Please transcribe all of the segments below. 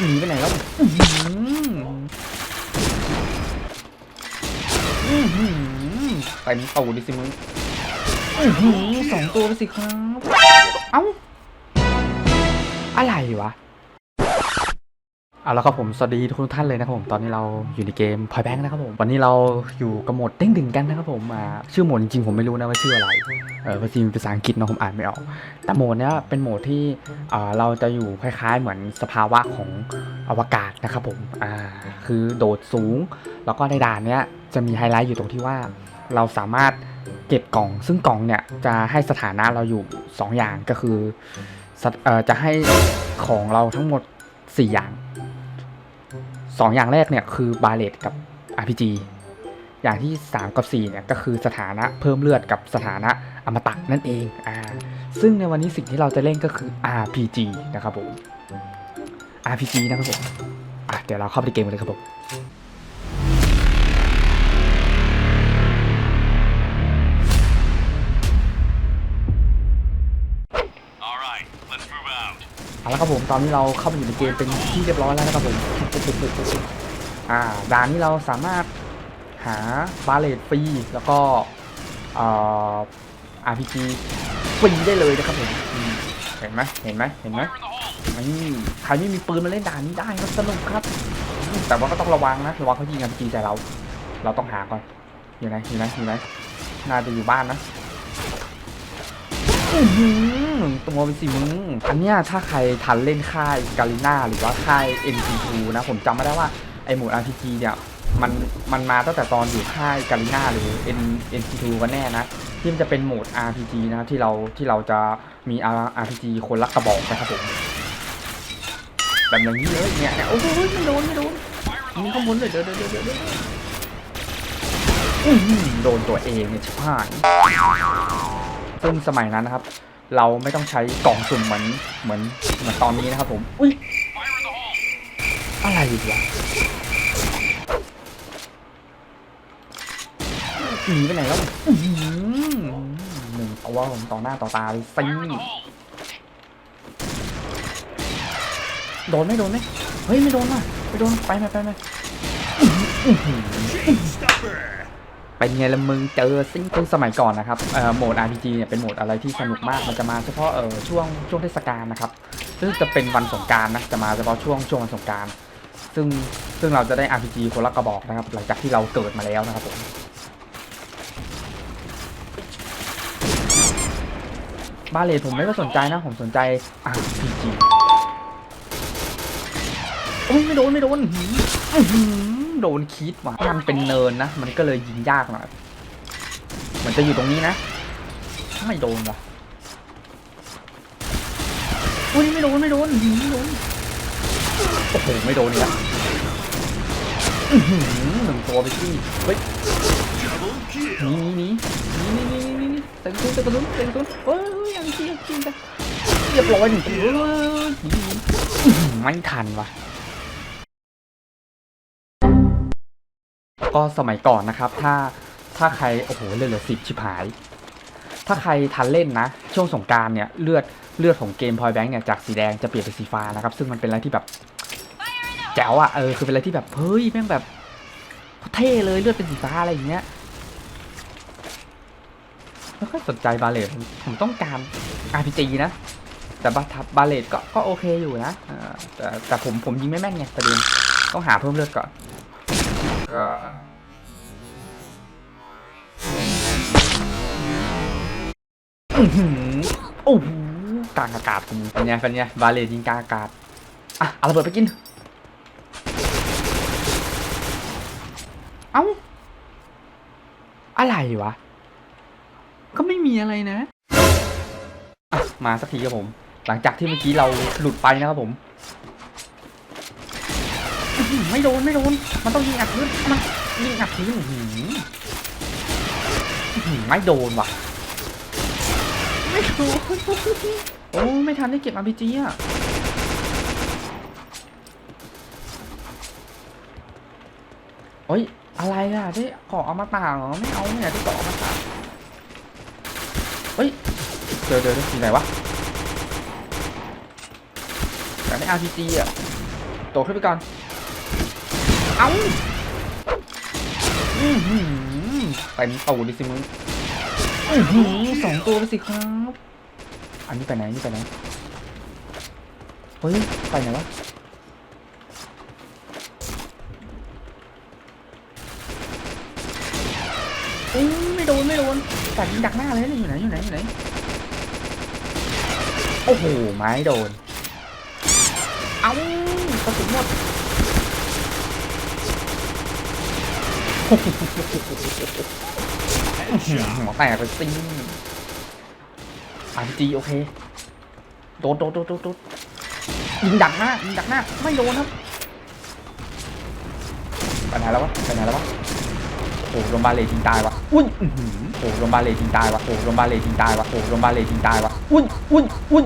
หนีไปไหนแล้วอื้อหืออื้อหือเต็มตูดดิสิมึงอื้อหือสองตัวไปสิครับ เอ้า อะไรวะ เอาละครับผม สวัสดีทุกท่านเลยนะครับผม ตอนนี้เราอยู่ในเกม Point Bank นะครับผม วันนี้เราอยู่กับโหมดเด้งดึงกันนะครับผมอ่าชื่อโหมดจริงผมไม่รู้นะว่าชื่ออะไร เออภาษาภาษาอังกฤษเนาะผมอ่านไม่ออก แต่โหมดเนี้ยเป็นโหมดที่อ่าเราจะอยู่คล้ายๆ เหมือนสภาวะของอวกาศนะครับผม อ่า คือโดดสูง แล้วก็ในด่านเนี้ยจะมีไฮไลท์อยู่ตรงที่ว่า เราสามารถเก็บกล่อง ซึ่งกล่องเนี่ยจะให้สถานะเราอยู่ 2 อย่างก็คือเออจะให้ของเราทั้งหมด 4 อย่าง 2 อย่างแรกเนี่ยคือบาเลตกับ RPG อย่างที่ 3 กับ 4 เนี่ยก็คือสถานะเพิ่มเลือดกับสถานะอมตะนั่นเองอ่าซึ่งในวันนี้สิ่งที่เราจะเล่นก็คือ RPG นะครับผม RPG นะครับผมอะเดี๋ยวเราเข้าไปในเกมกันเลยครับผม เอาละครับผมตอนนี้เราเข้ามาอยู่ในเกมเป็นที่เรียบร้อยแล้วนะครับผมอ่าด่านนี้เราสามารถหาบาเลตฟรีแล้วก็เอ่อ RPG ฟรีได้เลยนะครับผมเห็นไหมเห็นไหมเห็นไหมนี่ใครไม่มีปืนมาเล่นด่านนี้ได้ครับสนุกครับ แต่ว่าก็ต้องระวังนะระวังเขายิง RPG ใส่เรา เราต้องหาก่อนอยู่ไหนอยู่ไหนอยู่ไหนน่าจะอยู่บ้านนะ อื้อหือตัวเป็นสีมึง อันเนี้ยถ้าใครทันเล่นค่ายกาลิน่าหรือว่าค่าย NT2 นะ ผมจำไม่ได้ว่าไอโหมด RPG เนี่ยมันมันมาตั้งแต่ตอนอยู่ค่ายกาลิน่าหรือ N NT2 กันแน่นะ ที่มันจะเป็นโหมด RPG นะครับที่เราที่เราจะมี RPG คนละกระบอกนะครับผมแบบอย่างนี้เลยเนี่ยเนี่ยโอ้โหไม่โดนไม่โดน Fire in ยิง the ข้าง hole! บนเลยเดี๋ยวเดี๋ยวเดี๋ยวเด้อโดนตัวเองเนี่ยชิบหาย ซึ่งสมัยนั้นนะครับ เราไม่ต้องใช้กล่องสุ่มเหมือนเหมือนเหมือนตอนนี้นะครับผมอุ้ย Fire in the hole! อะไรอีกวะหนีไปไหนแล้วอื้อหือหนึ่งตัวผมต่อหน้าต่อตาเลยซิ Fire in the hole! โดนไหมโดนไหมเฮ้ยไม่โดนว่ะไม่โดนไปไหมไปไหม Stopper! เป็นไงละมึงเจอซิงคือสมัยก่อนนะครับเอ่อโหมด RPG เนี่ยเป็นโหมดอะไรที่สนุกมากมันจะมาเฉพาะเอ่อช่วงช่วงเทศกาลนะครับ ซึ่งจะเป็นวันสงการนะจะมาเฉพาะช่วงช่วงวันสงการ ซึ่งซึ่งเราจะได้ RPG คนละกระบอกนะครับ หลังจากที่เราเกิดมาแล้วนะครับผมบาเลตผมไม่ก็สนใจนะ ผมสนใจ RPG โอ้ยไม่โดนไม่โดนอื โดนคิดว่ะมันเป็นเนินนะ มันก็เลยยิงยากหน่อยมือนจะอยู่ตรงนี้นะ ไม่โดนว่ะอุ้ยไม่โดนไม่โดนหืมไม่โดนโอ้โหไม่โดนเลยอะหนึ่งตัวไปที่เฮ้ย Double ห kill! นีหนีหนีหนีหนีหนีหนีเต็มตุ้นเต็มตุ้นเต็มตุ้นเฮ้ยยังเชียร์จริงจังเรียบร้อยหนึ่งตัวไม่ทันว่ะ ก็สมัยก่อนนะครับ ถ้าถ้าใครโอ้โหเลือดเหลือสิบชิบหาย ถ้าใครทันเล่นนะ ช่วงสงกรารเนี่ยเลือดเลือดของเกมพอยแบงค์เนี่ยจากสีแดงจะเปลี่ยนเป็นสีฟ้านะครับ ซึ่งมันเป็นอะไรที่แบบแจ๋วอะเออคือเป็นอะไรที่แบบเฮ้ยแม่งแบบเท่เลยเลือดเป็นสีฟ้าอะไรอย่างเงี้ยไม่ค่อยสนใจบาเลตผมต้องการ RPG นะ แต่บาทับบาเลตก็ก็โอเคอยู่นะแต่แต่ผมผมยิงไม่แม่นไงประเด็นต้องหาเพิ่มเลือดก่อน ก็อื้อหือโอ้โหกลางอากาศคุณเป็นไงเป็นไงบาเลยิงกลางอากาศ อะเอาระเบิดไปกิน เอ้า อะไรวะ ก็ไม่มีอะไรนะ อะ มาสักทีครับผม หลังจากที่เมื่อกี้เราหลุดไปนะครับผมอื้อหือ ไม่โดนไม่โดน มันต้องยิงอัดพื้นมันยิงอัดพื้นหืออื้อหือไม่โดนว่ะไม่โดนโอ้ไม่ทันได้เก็บ RPG อะโอ้ยอะไรอะได้เกาะอมตะเหรอไม่เอาเนี่ยได้เกาะอมตะเฮ้ยเดี๋ยวเดี๋ยวเดี๋ยวอยู่ไหนอากได้ RPG อะโดดขึ้นไปก่อน เอ้าอือหือเต็มตูดิสิมึงอือหือสองตัวไปสิครับ อันนี้ไปไหนอันนี่ไปไหน เฮ้ย ไปไหนวะอุ้ไม่โดนไม่โดนแต่ยิงดักหน้าเลยนี่อยู่ไหนอยู่ไหนอยู่ไหน โอ้โห ไม้โดน เอ้ากระสุนหมด หัวแตกไปซิงอาร์จีโอเค โดนโดนโดนโดดยิงดักหน้ายิงดักหน้า ไม่โดนครับไปไหนแล้ววะไปไหนแล้ววะโอ้โหโรงพยาบาเลยิงตายวะอุ้ยโอ้โหโรงพยาบาเลยิงตายวะโอ้โหโรงพยาบาเลยิงตายวะโอ้โหโรงพยาบาเลยิงตายวะอุ้ยอุ้ยอุ้ย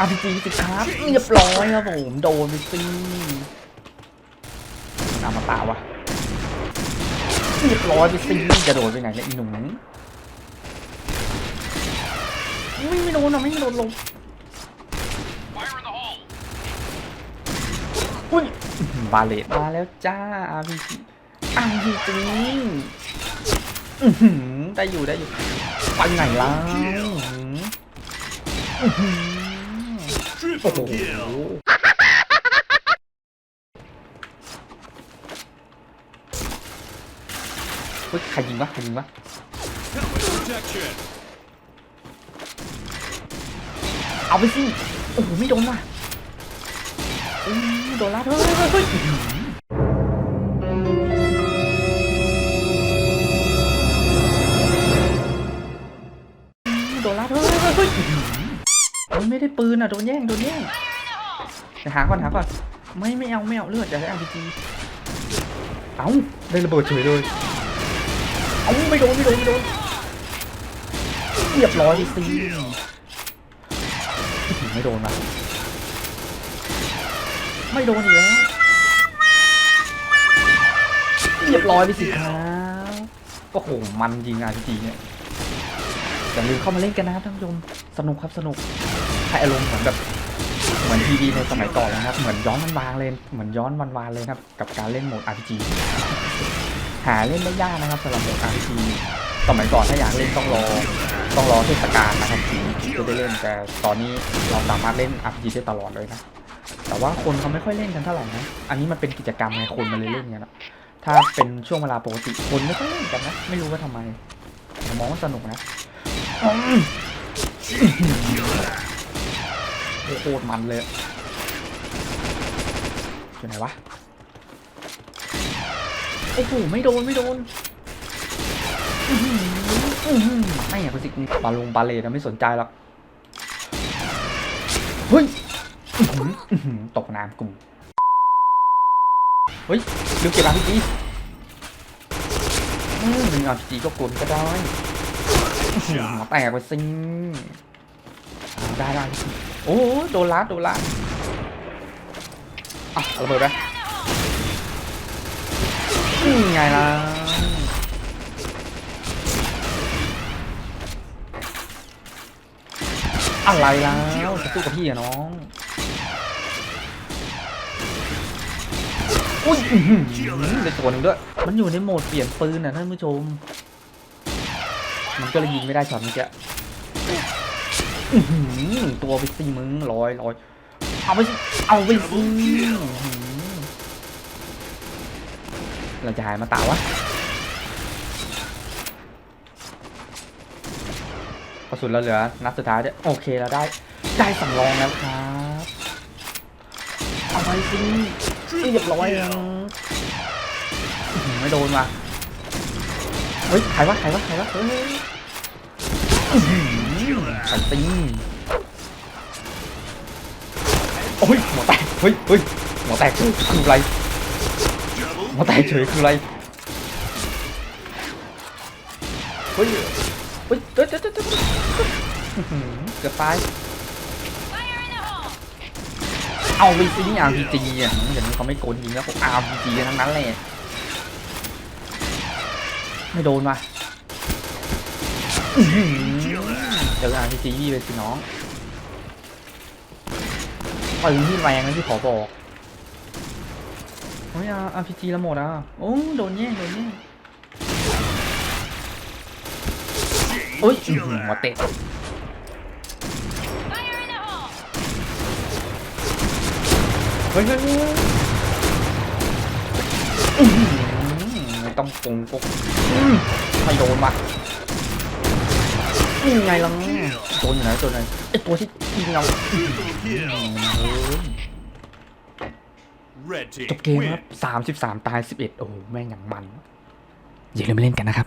อาร์พีจีสิครับเรียบร้อยครับผมโดนไปสินามาตาวะเรียบร้อยไปสิจะโดนไปไหนเนี่ยอีหนุ่มไม่ไม่โดนอะไม่โดนลงอุ้ยอื้อหือบาเลตมาแล้วจ้า RPG RPG อื้อหือได้อยู่ได้อยู่ไปไหนแล้วอื้อหือ โอ้โหเฮ้ยใครยิงวะใครยิงวะเอาไปสิโอ้โหไม่โดนว่ะอู้โดนละเฮ้ยเฮ้ยเฮ้ยโดนละเฮ้ยเฮ้ยเฮ้ ยไม่ได้ปืนอะโดนแย่งโดนแย่งไปหาก่อนหาก่อนไม่ไม่เอาไม่เอาเลือดอยาได้ RPG เอาได้ระเบิดเฉยเลยเอาไม่โดนไม่โดนไม่โดนเรียบร้อยสิไม่โดนว่ะไม่โดนอีกแล้วเรียบร้อยไปสิครับโอ้โหมันจริงอะจริงเนี่ยอย่าลืมเข้ามาเล่นกันนะท่านผู้ชมสนุกครับสนุก ให้อารมณ์เหมือนแบบเหมือนทีดีในสมัยก่อนนะครับ เหมือนย้อนวันวานเลย เหมือนย้อนวันวานเลยครับ กับการเล่นโหมด RPG หาเล่นได้ยากนะครับสำหรับโหมด RPG สมัยก่อนถ้าอยากเล่นต้องรอต้องรอเทศกาลนะครับถึงจะได้เล่นแต่ตอนนี้เราสามารถเล่น RPG ได้ตลอดเลยนะแต่ว่าคนเขาไม่ค่อยเล่นกันเท่าไหร่นะอันนี้มันเป็นกิจกรรมไงคนมันเลยเล่นกันนะถ้าเป็นช่วงเวลาปกติคนไม่ค่อยเล่นกันนะไม่รู้ว่าทำไมมมองว่าสนุกนะ โคตรมันเลยอยู่ไหนวะ โอ้โห ไม่โดน ไม่โดนอื้อหืออื้อหือไม่อะคุณสิบาลงบาเลนะไม่สนใจหรอก เฮ้ยตกน้ำกูเฮ้ยลืมเก็บอาร์พีจีอืมมีอาร์พีจีก็กลก็ได้อื้อหือหัวแตกไปซิงได้ได้ โอ้โดนลัดโดนลัดอะเอาระเบิดไปไงล่ะอะไรแล้วจะสู้กับพี่อะน้องอุ้ยอื้อหือได้ตัวหนึ่งด้วย มันอยู่ในโหมดเปลี่ยนปืนนะท่านผู้ชม มันก็เลยยิงไม่ได้ช็อตเมื่อกี้อื้อ หือหนึ่งตัวไปสิมึงลอยลอยเอาไปเอาไปสิอื้อหือเราจะหายมาตาวะกระสุนเราเหลือนัดสุดท้ายเด้วยโอเคเราได้ได้สำรองแล้วครับ เอาไปสิเรียบร้อยแล้อยหือไม่โดนว่ะเฮ้ยใครวะใครวะใครวะเฮ้ย อื้อหือใครตีโอ้ยหัวแตกเฮ้ยเฮ้ยหัวแตกคือคืออะไร Double หัวแตกเฉยคืออะไรเฮ้ยเฮ้ยเดี๋ยวเดี๋ยวเดี๋ยวเดี๋ยวอื้อหือเกือบตายเอาไปซินี่ RPG อะอย่างนี้เขาไม่โกนยิงแล้วพวก RPG กันทั้งนั้นแหละไม่โดนว่ะอื้อหือเจอ RPG เลยสิน้องปืนที่แรงนะที่ขอบอกโอ้ยอะ RPG แล้วหมดอะ โอ้โดนแย่งโดนแย่งโอ้ยหัวเตะเฮ้ยเฮ้ยต้องปรุงกุ๊กอื้อไม่โดนว่ะ นี่ไงล่ะโดนอยู่ไหนโดนไหนไอตัวที่ยิงเรา Triple kill. เฮ้ย Red team จบเกมค win. รับ33ตาย11โอ้โห แม่งอย่างมัน อย่าลืมไปเล่นกันนะครับ